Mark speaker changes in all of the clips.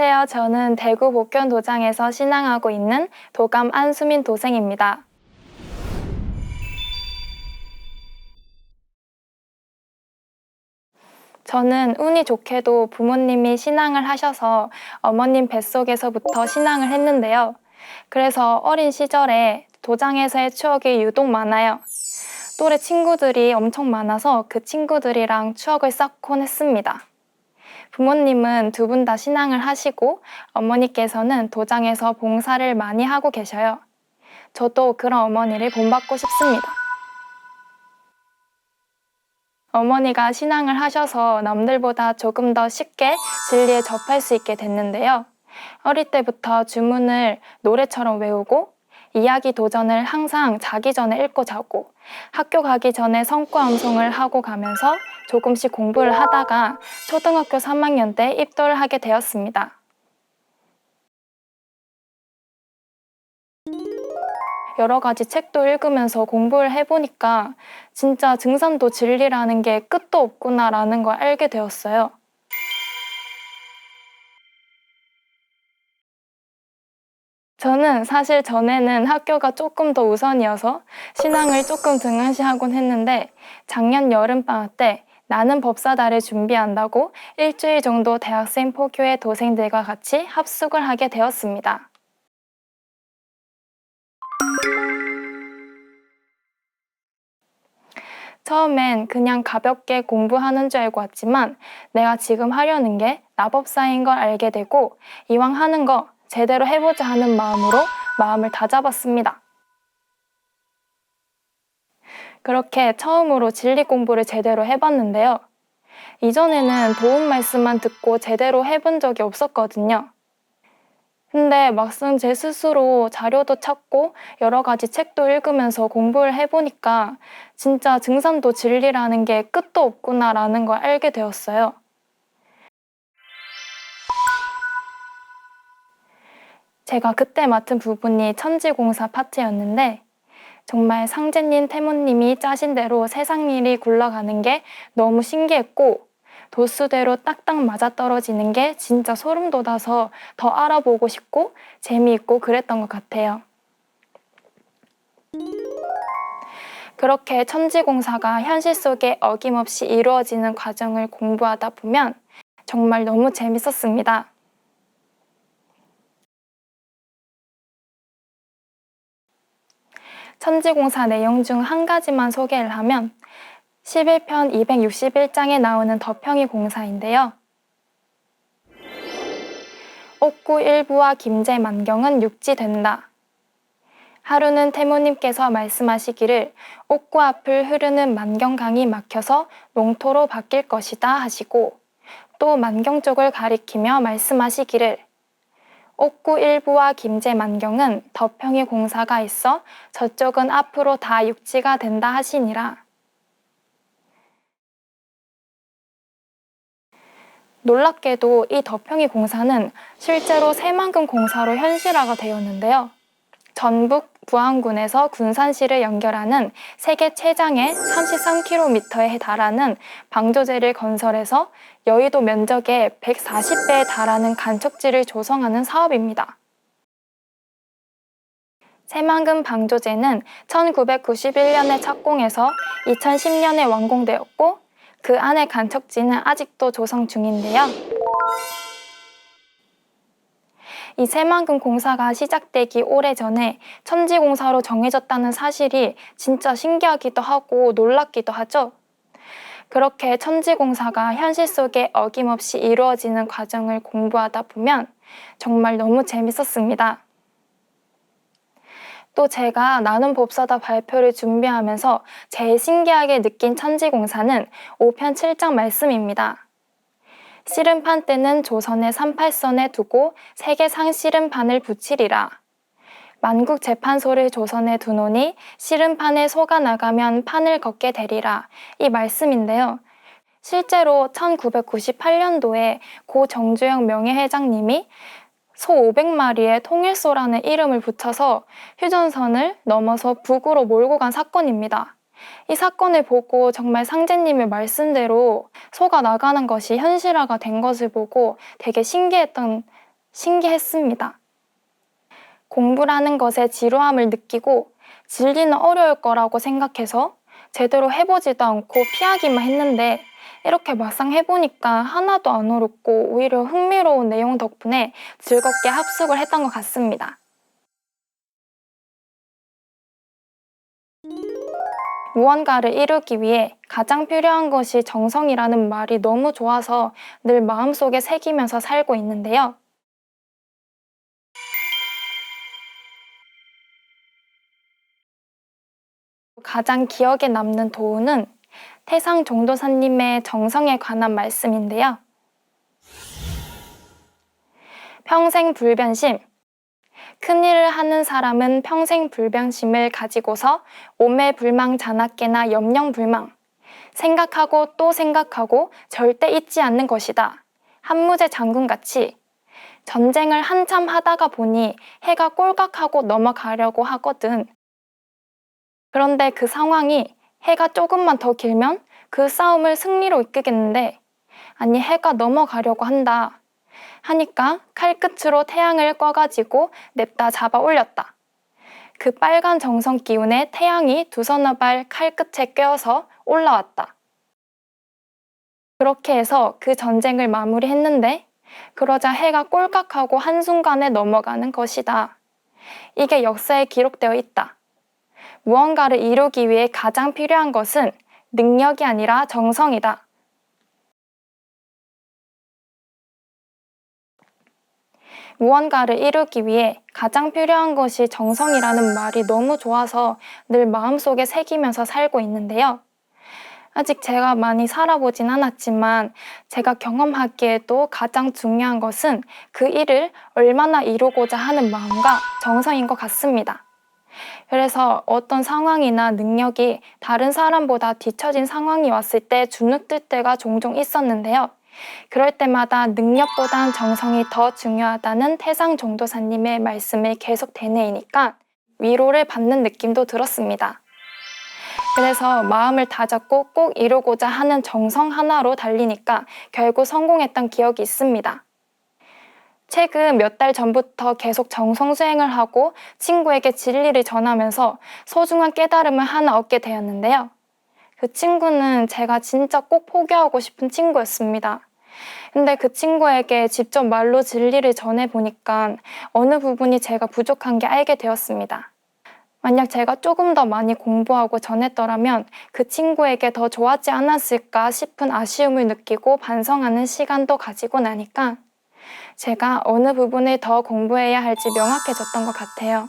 Speaker 1: 안녕하세요. 저는 대구 복견 도장에서 신앙하고 있는 도감 안수민 도생입니다. 저는 운이 좋게도 부모님이 신앙을 하셔서 어머님 뱃속에서부터 신앙을 했는데요. 그래서 어린 시절에 도장에서의 추억이 유독 많아요. 또래 친구들이 엄청 많아서 그 친구들이랑 추억을 쌓곤 했습니다. 부모님은 두 분 다 신앙을 하시고 어머니께서는 도장에서 봉사를 많이 하고 계셔요. 저도 그런 어머니를 본받고 싶습니다. 어머니가 신앙을 하셔서 남들보다 조금 더 쉽게 진리에 접할 수 있게 됐는데요. 어릴 때부터 주문을 노래처럼 외우고 이야기 도전을 항상 자기 전에 읽고 자고 학교 가기 전에 성과 암송을 하고 가면서 조금씩 공부를 하다가 초등학교 3학년 때 입도를 하게 되었습니다. 여러 가지 책도 읽으면서 공부를 해보니까 진짜 증산도 진리라는 게 끝도 없구나라는 걸 알게 되었어요. 저는 사실 전에는 학교가 조금 더 우선이어서 신앙을 조금 등한시하곤 했는데 작년 여름방학 때 나는 법사다를 준비한다고 일주일 정도 대학생 포교의 도생들과 같이 합숙을 하게 되었습니다. 처음엔 그냥 가볍게 공부하는 줄 알고 왔지만 내가 지금 하려는 게 나법사인 걸 알게 되고 이왕 하는 거 제대로 해보자 하는 마음으로 마음을 다잡았습니다. 그렇게 처음으로 진리 공부를 제대로 해봤는데요. 이전에는 도움 말씀만 듣고 제대로 해본 적이 없었거든요. 근데 막상 제 스스로 자료도 찾고 여러 가지 책도 읽으면서 공부를 해보니까 진짜 증산도 진리라는 게 끝도 없구나라는 걸 알게 되었어요. 제가 그때 맡은 부분이 천지공사 파트였는데 정말 상제님, 태모님이 짜신 대로 세상 일이 굴러가는 게 너무 신기했고 도수대로 딱딱 맞아떨어지는 게 진짜 소름 돋아서 더 알아보고 싶고 재미있고 그랬던 것 같아요. 그렇게 천지공사가 현실 속에 어김없이 이루어지는 과정을 공부하다 보면 정말 너무 재밌었습니다. 천지공사 내용 중 한 가지만 소개를 하면 11편 261장에 나오는 덕평이 공사인데요. 옥구 일부와 김제 만경은 육지된다. 하루는 태모님께서 말씀하시기를 옥구 앞을 흐르는 만경강이 막혀서 농토로 바뀔 것이다 하시고 또 만경 쪽을 가리키며 말씀하시기를 옥구 일부와 김제 만경은 덕평이 공사가 있어 저쪽은 앞으로 다 육지가 된다 하시니라. 놀랍게도 이 덕평이 공사는 실제로 새만금 공사로 현실화가 되었는데요. 전북 부안군에서 군산시를 연결하는 세계 최장의 33km에 달하는 방조제를 건설해서 여의도 면적의 140배에 달하는 간척지를 조성하는 사업입니다. 새만금 방조제는 1991년에 착공해서 2010년에 완공되었고 그 안의 간척지는 아직도 조성 중인데요. 이 새만금 공사가 시작되기 오래전에 천지공사로 정해졌다는 사실이 진짜 신기하기도 하고 놀랍기도 하죠. 그렇게 천지공사가 현실 속에 어김없이 이루어지는 과정을 공부하다 보면 정말 너무 재밌었습니다. 또 제가 나는 법사다 발표를 준비하면서 제일 신기하게 느낀 천지공사는 5편 7장 말씀입니다. 씨름판 때는 조선의 38선에 두고 세계 상씨름판을 붙이리라. 만국 재판소를 조선에 두노니 씨름판에 소가 나가면 판을 걷게 되리라. 이 말씀인데요. 실제로 1998년도에 고 정주영 명예회장님이 소 500마리에 통일소라는 이름을 붙여서 휴전선을 넘어서 북으로 몰고 간 사건입니다. 이 사건을 보고 정말 상제님의 말씀대로 소가 나가는 것이 현실화가 된 것을 보고 되게 신기했던, 신기했습니다. 공부라는 것에 지루함을 느끼고 진리는 어려울 거라고 생각해서 제대로 해보지도 않고 피하기만 했는데 이렇게 막상 해보니까 하나도 안 어렵고 오히려 흥미로운 내용 덕분에 즐겁게 합숙을 했던 것 같습니다. 무언가를 이루기 위해 가장 필요한 것이 정성이라는 말이 너무 좋아서 늘 마음속에 새기면서 살고 있는데요. 가장 기억에 남는 도우는 태상 종도사님의 정성에 관한 말씀인데요. 평생 불변심. 큰일을 하는 사람은 평생 불변심을 가지고서 오매 불망 자나깨나 염려불망. 생각하고 또 생각하고 절대 잊지 않는 것이다. 한무제 장군같이 전쟁을 한참 하다가 보니 해가 꼴깍하고 넘어가려고 하거든. 그런데 그 상황이 해가 조금만 더 길면 그 싸움을 승리로 이끄겠는데, 아니, 해가 넘어가려고 한다. 하니까 칼끝으로 태양을 꿔가지고 냅다 잡아 올렸다. 그 빨간 정성 기운에 태양이 두 서너 발 칼끝에 꿰어서 올라왔다. 그렇게 해서 그 전쟁을 마무리했는데, 그러자 해가 꼴깍하고 한순간에 넘어가는 것이다. 이게 역사에 기록되어 있다. 무언가를 이루기 위해 가장 필요한 것은 능력이 아니라 정성이다. 무언가를 이루기 위해 가장 필요한 것이 정성이라는 말이 너무 좋아서 늘 마음속에 새기면서 살고 있는데요. 아직 제가 많이 살아보진 않았지만 제가 경험하기에도 가장 중요한 것은 그 일을 얼마나 이루고자 하는 마음과 정성인 것 같습니다. 그래서 어떤 상황이나 능력이 다른 사람보다 뒤처진 상황이 왔을 때 주눅들 때가 종종 있었는데요. 그럴 때마다 능력보단 정성이 더 중요하다는 태상 종도사님의 말씀을 계속 되뇌이니까 위로를 받는 느낌도 들었습니다. 그래서 마음을 다잡고 꼭 이루고자 하는 정성 하나로 달리니까 결국 성공했던 기억이 있습니다. 최근 몇 달 전부터 계속 정성 수행을 하고 친구에게 진리를 전하면서 소중한 깨달음을 하나 얻게 되었는데요. 그 친구는 제가 진짜 꼭 포기하고 싶은 친구였습니다. 근데 그 친구에게 직접 말로 진리를 전해보니까 어느 부분이 제가 부족한 게 알게 되었습니다. 만약 제가 조금 더 많이 공부하고 전했더라면 그 친구에게 더 좋았지 않았을까 싶은 아쉬움을 느끼고 반성하는 시간도 가지고 나니까 제가 어느 부분을 더 공부해야 할지 명확해졌던 것 같아요.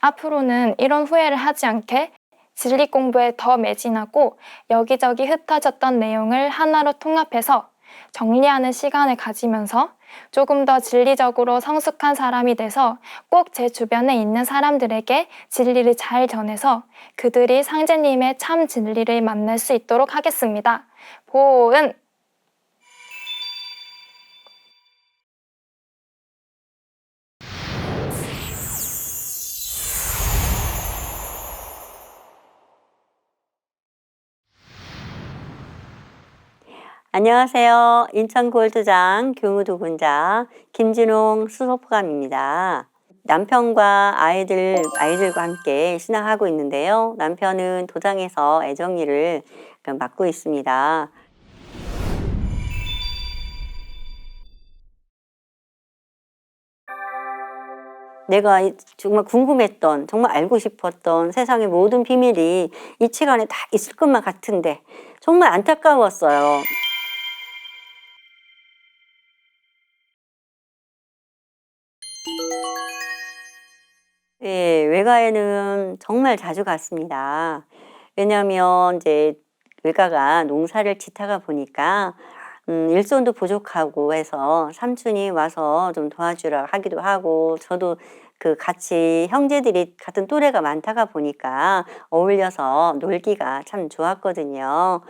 Speaker 1: 앞으로는 이런 후회를 하지 않게 진리 공부에 더 매진하고 여기저기 흩어졌던 내용을 하나로 통합해서 정리하는 시간을 가지면서 조금 더 진리적으로 성숙한 사람이 돼서 꼭 제 주변에 있는 사람들에게 진리를 잘 전해서 그들이 상제님의 참 진리를 만날 수 있도록 하겠습니다. 보은!
Speaker 2: 안녕하세요. 인천 골드장 교무도군자 김진홍 수소포감입니다. 남편과 아이들, 아이들과 함께 신앙하고 있는데요. 남편은 도장에서 애정일을 맡고 있습니다. 내가 이- 정말 궁금했던, 정말 알고 싶었던 세상의 모든 비밀이 이책 안에 다 있을 것만 같은데 정말 안타까웠어요. 외가에는 정말 자주 갔습니다. 왜냐하면 이제 외가가 농사를 짓다가 보니까 음, 일손도 부족하고 해서 삼촌이 와서 좀 도와주라 하기도 하고 저도 그 같이 형제들이 같은 또래가 많다가 보니까 어울려서 놀기가 참 좋았거든요.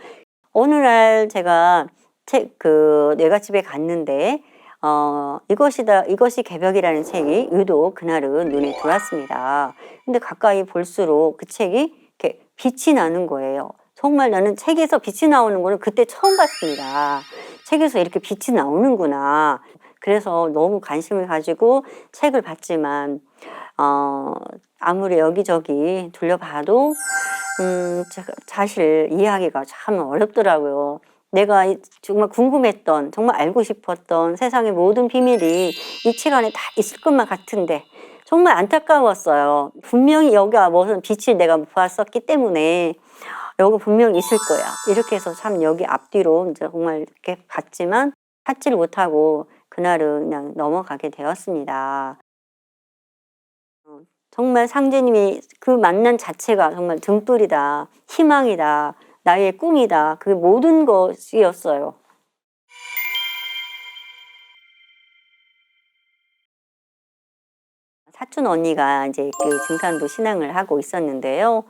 Speaker 2: 어느 날 제가 책, 그, 내가 집에 갔는데, 어, 이것이다, 이것이 개벽이라는 책이 유독 그날은 눈에 들어왔습니다. 근데 가까이 볼수록 그 책이 이렇게 빛이 나는 거예요. 정말 나는 책에서 빛이 나오는 거는 그때 처음 봤습니다. 책에서 이렇게 빛이 나오는구나. 그래서 너무 관심을 가지고 책을 봤지만 어, 아무리 여기저기 둘러봐도 음, 자- 사실 이해하기가 참 어렵더라고요. 내가 이- 정말 궁금했던, 정말 알고 싶었던 세상의 모든 비밀이 이 책 안에 다 있을 것만 같은데 정말 안타까웠어요. 분명히 여기 무슨 빛을 내가 보았었기 때문에 여기 분명히 있을 거야. 이렇게 해서 참 여기 앞뒤로 정말 이렇게 봤지만 찾지를 못하고 그날은 그냥 넘어가게 되었습니다. 어, 정말 상제님이 그 만난 자체가 정말 등불이다, 희망이다, 나의 꿈이다, 그 모든 것이었어요. 사촌 언니가 이제 그 증산도 신앙을 하고 있었는데요.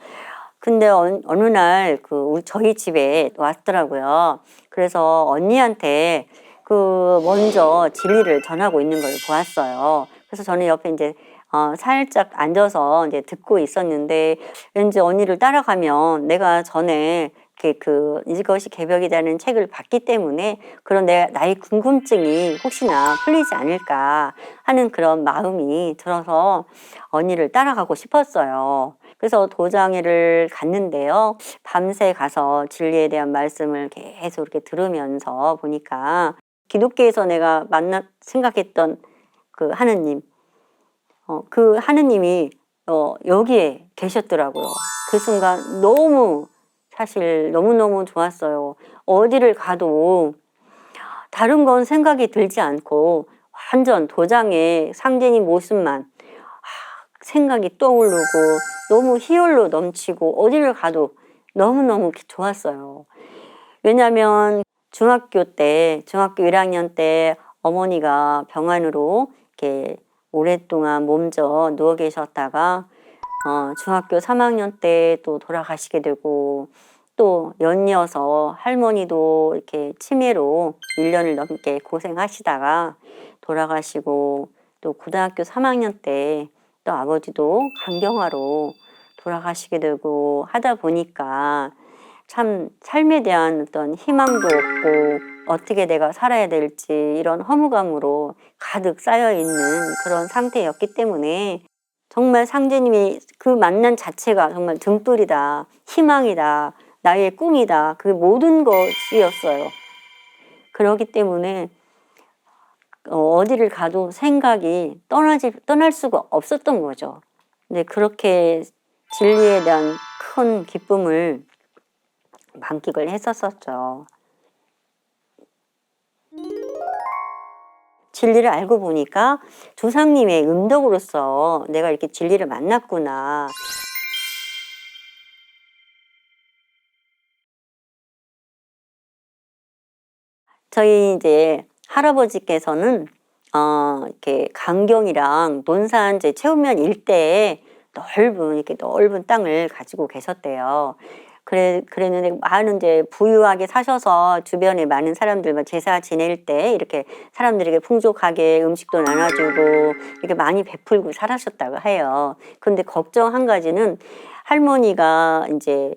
Speaker 2: 근데 어느, 어느 날 그 저희 집에 왔더라고요. 그래서 언니한테 그 먼저 진리를 전하고 있는 걸 보았어요. 그래서 저는 옆에 이제 어, 살짝 앉아서 이제 듣고 있었는데 왠지 언니를 따라가면 내가 전에 이렇게 그 이것이 개벽이라는 책을 봤기 때문에 그런 내 나의 궁금증이 혹시나 풀리지 않을까 하는 그런 마음이 들어서 언니를 따라가고 싶었어요. 그래서 도장회를 갔는데요. 밤새 가서 진리에 대한 말씀을 계속 이렇게 들으면서 보니까 기독교에서 내가 만나 생각했던 그 하느님, 어, 그 하느님이 어, 여기에 계셨더라고요. 그 순간 너무 사실 너무너무 좋았어요. 어디를 가도 다른 건 생각이 들지 않고 완전 도장에 상제님 모습만 아, 생각이 떠오르고 너무 희열로 넘치고 어디를 가도 너무너무 좋았어요. 왜냐하면 중학교 때, 중학교 1학년 때 어머니가 병환으로 이렇게 오랫동안 몸져 누워 계셨다가 어, 중학교 3학년 때 또 돌아가시게 되고 또 연이어서 할머니도 이렇게 치매로 1년을 넘게 고생하시다가 돌아가시고 또 고등학교 3학년 때 또 아버지도 간경화로 돌아가시게 되고 하다 보니까 참 삶에 대한 어떤 희망도 없고 어떻게 내가 살아야 될지 이런 허무감으로 가득 쌓여 있는 그런 상태였기 때문에 정말 상제님이 그 만난 자체가 정말 등불이다, 희망이다, 나의 꿈이다, 그 모든 것이었어요. 그렇기 때문에 어, 어디를 가도 생각이 떠나지, 떠날 수가 없었던 거죠. 근데 그렇게 진리에 대한 큰 기쁨을 만끽을 했었었죠. 진리를 알고 보니까 조상님의 음덕으로서 내가 이렇게 진리를 만났구나. 저희 이제 할아버지께서는 어 이렇게 강경이랑 논산 이제 체운면 일대에 넓은 이렇게 넓은 땅을 가지고 계셨대요. 그래 그랬는데 많은 이제 부유하게 사셔서 주변에 많은 사람들과 제사 지낼 때 이렇게 사람들에게 풍족하게 음식도 나눠주고 이렇게 많이 베풀고 살아셨다고 해요. 근데 걱정 한 가지는 할머니가 이제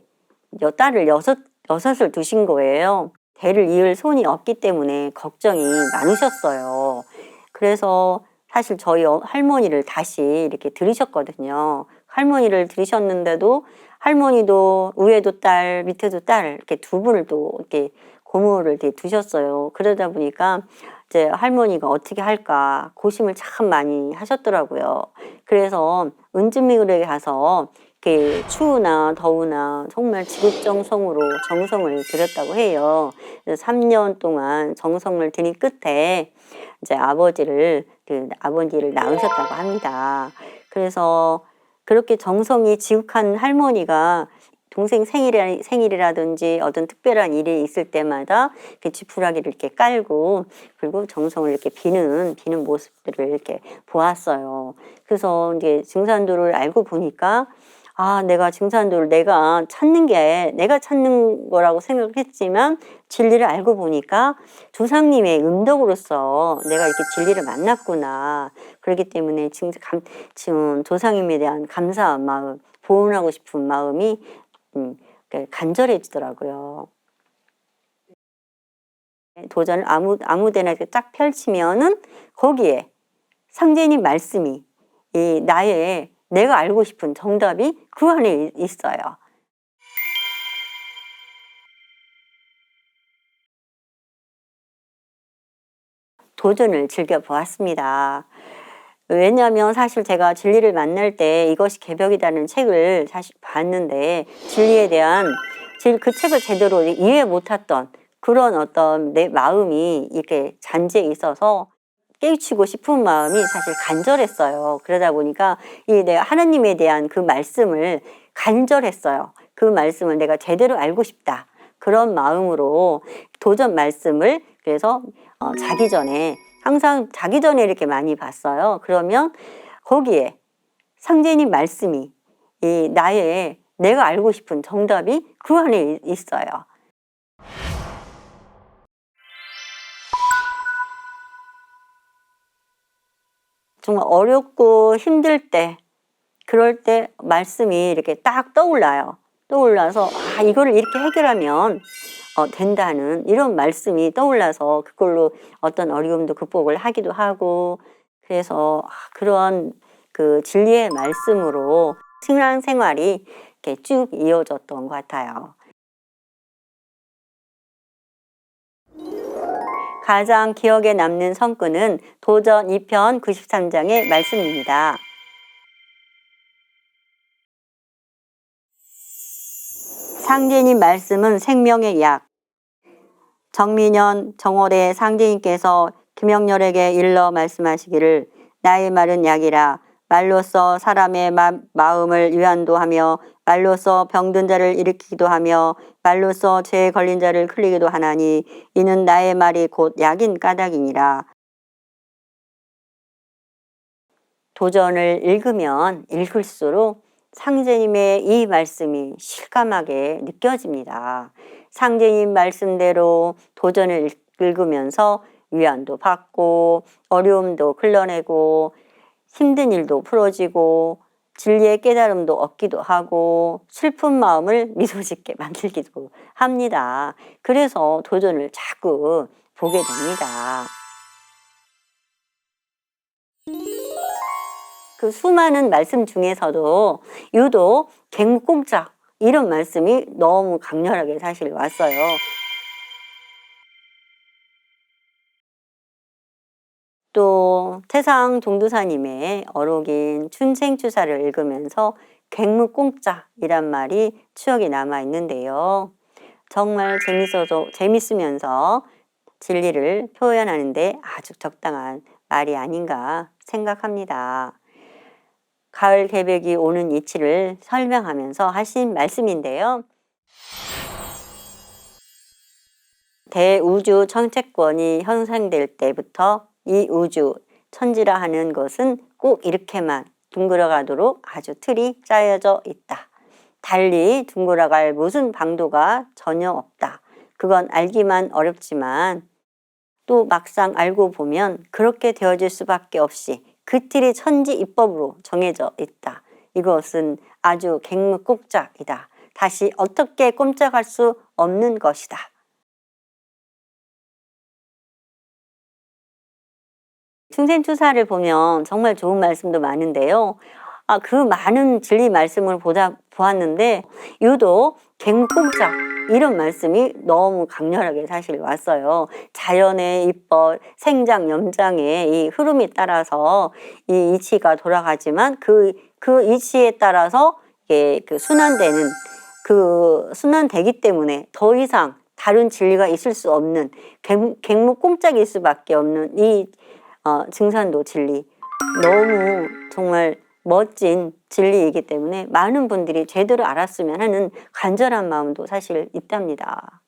Speaker 2: 여 딸을 여섯 여섯을 두신 거예요. 대를 이을 손이 없기 때문에 걱정이 많으셨어요. 그래서 사실 저희 어- 할머니를 다시 이렇게 들이셨거든요. 할머니를 들이셨는데도 할머니도 위에도 딸, 밑에도 딸 이렇게 두 분을 또 이렇게 고모를 이렇게 두셨어요. 그러다 보니까 이제 할머니가 어떻게 할까 고심을 참 많이 하셨더라고요. 그래서 은진미굴에 가서 이렇게 추우나 더우나 정말 지극정성으로 정성을 들였다고 해요. 그래서 3년 동안 정성을 들인 끝에 이제 아버지를 그 아버지를 낳으셨다고 합니다. 그래서 그렇게 정성이 지극한 할머니가 동생 생일이, 생일이라든지 어떤 특별한 일이 있을 때마다 이렇게 지푸라기를 이렇게 깔고 그리고 정성을 이렇게 비는 비는 모습들을 이렇게 보았어요. 그래서 이제 증산도를 알고 보니까 아, 내가 증산도를 내가 찾는 게 내가 찾는 거라고 생각했지만 진리를 알고 보니까 조상님의 음덕으로서 내가 이렇게 진리를 만났구나. 그렇기 때문에 지금, 감, 지금 조상님에 대한 감사한 마음, 보온하고 싶은 마음이 음, 그 간절해지더라고요. 도전을 아무 아무 데나 이렇게 딱 펼치면은 거기에 상제님 말씀이 이 나의 내가 알고 싶은 정답이 그 안에 이- 있어요. 도전을 즐겨 보았습니다. 왜냐하면 사실 제가 진리를 만날 때 이것이 개벽이라는 책을 사실 봤는데 진리에 대한 질- 그 책을 제대로 이해 못했던 그런 어떤 내 마음이 이렇게 잔재에 있어서 깨우치고 싶은 마음이 사실 간절했어요. 그러다 보니까 이 내가 하나님에 대한 그 말씀을 간절했어요. 그 말씀을 내가 제대로 알고 싶다. 그런 마음으로 도전 말씀을 그래서 어, 자기 전에 항상 자기 전에 이렇게 많이 봤어요. 그러면 거기에 상제님 말씀이 이 나의 내가 알고 싶은 정답이 그 안에 이- 있어요. 정말 어렵고 힘들 때 그럴 때 말씀이 이렇게 딱 떠올라요. 떠올라서 아 이거를 이렇게 해결하면 어, 된다는 이런 말씀이 떠올라서 그걸로 어떤 어려움도 극복을 하기도 하고 그래서 아, 그런 그 진리의 말씀으로 신앙 생활이 이렇게 쭉 이어졌던 것 같아요. 가장 기억에 남는 성구는 도전 2편 93장의 말씀입니다. 상제님 말씀은 생명의 약. 정민현, 정월의 상제님께서 김영렬에게 일러 말씀하시기를 나의 말은 약이라 말로써 사람의 마, 마음을 위안도 하며 말로써 병든 자를 일으키기도 하며 말로써 죄에 걸린 자를 흘리기도 하나니 이는 나의 말이 곧 약인 까닭이니라. 도전을 읽으면 읽을수록 상제님의 이 말씀이 실감하게 느껴집니다. 상제님 말씀대로 도전을 읽- 읽으면서 위안도 받고 어려움도 흘러내고 힘든 일도 풀어지고 진리의 깨달음도 얻기도 하고 슬픈 마음을 미소 짓게 만들기도 합니다. 그래서 도전을 자꾸 보게 됩니다. 그 수많은 말씀 중에서도 유독 갱국공작 이런 말씀이 너무 강렬하게 사실 왔어요. 또 태상 동두사님의 어록인 춘생추사를 읽으면서 갱묵공짜이란 말이 추억이 남아 있는데요. 정말 재밌어서 재밌으면서 진리를 표현하는데 아주 적당한 말이 아닌가 생각합니다. 가을 개백이 오는 이치를 설명하면서 하신 말씀인데요. 대우주 정체권이 형성될 때부터 이 우주, 천지라 하는 것은 꼭 이렇게만 둥그러가도록 아주 틀이 짜여져 있다. 달리 둥그러갈 무슨 방도가 전혀 없다. 그건 알기만 어렵지만 또 막상 알고 보면 그렇게 되어질 수밖에 없이 그 틀이 천지 입법으로 정해져 있다. 이것은 아주 갱무꼭짝이다. 다시 어떻게 꼼짝할 수 없는 것이다. 충생추사를 보면 정말 좋은 말씀도 많은데요. 아, 그 많은 진리 말씀을 보다 보았는데 유독 갱국작 이런 말씀이 너무 강렬하게 사실 왔어요. 자연의 입법, 생장, 염장의 이 흐름에 따라서 이 이치가 돌아가지만 그, 그 이치에 따라서 이게 그 순환되는 그 순환되기 때문에 더 이상 다른 진리가 있을 수 없는 갱, 갱목공짝일 수밖에 없는 이 어, 증산도 진리 너무 정말 멋진 진리이기 때문에 많은 분들이 제대로 알았으면 하는 간절한 마음도 사실 있답니다.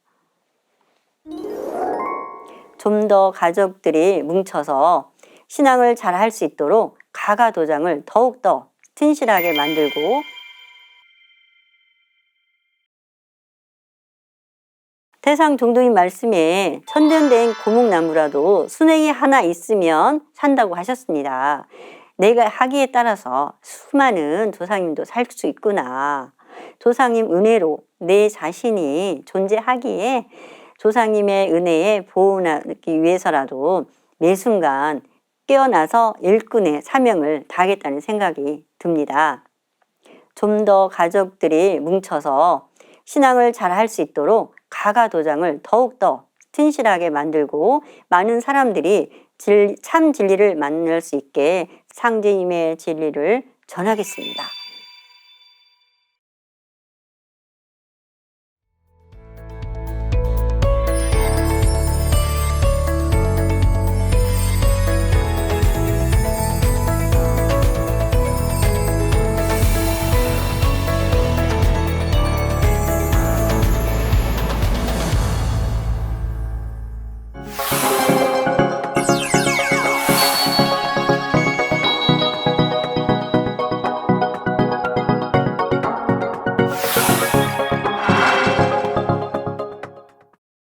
Speaker 2: 좀 더 가족들이 뭉쳐서 신앙을 잘 할 수 있도록 가가 도장을 더욱더 튼실하게 만들고 태상 종도인 말씀에 천전된 고목나무라도 순행이 하나 있으면 산다고 하셨습니다. 내가 하기에 따라서 수많은 조상님도 살 수 있구나. 조상님 은혜로 내 자신이 존재하기에 조상님의 은혜에 보호하기 위해서라도 매 순간 깨어나서 일꾼의 사명을 다하겠다는 생각이 듭니다. 좀 더 가족들이 뭉쳐서 신앙을 잘 할 수 있도록 가가 도장을 더욱더 튼실하게 만들고 많은 사람들이 진- 참 진리를 만날 수 있게 상제님의 진리를 전하겠습니다.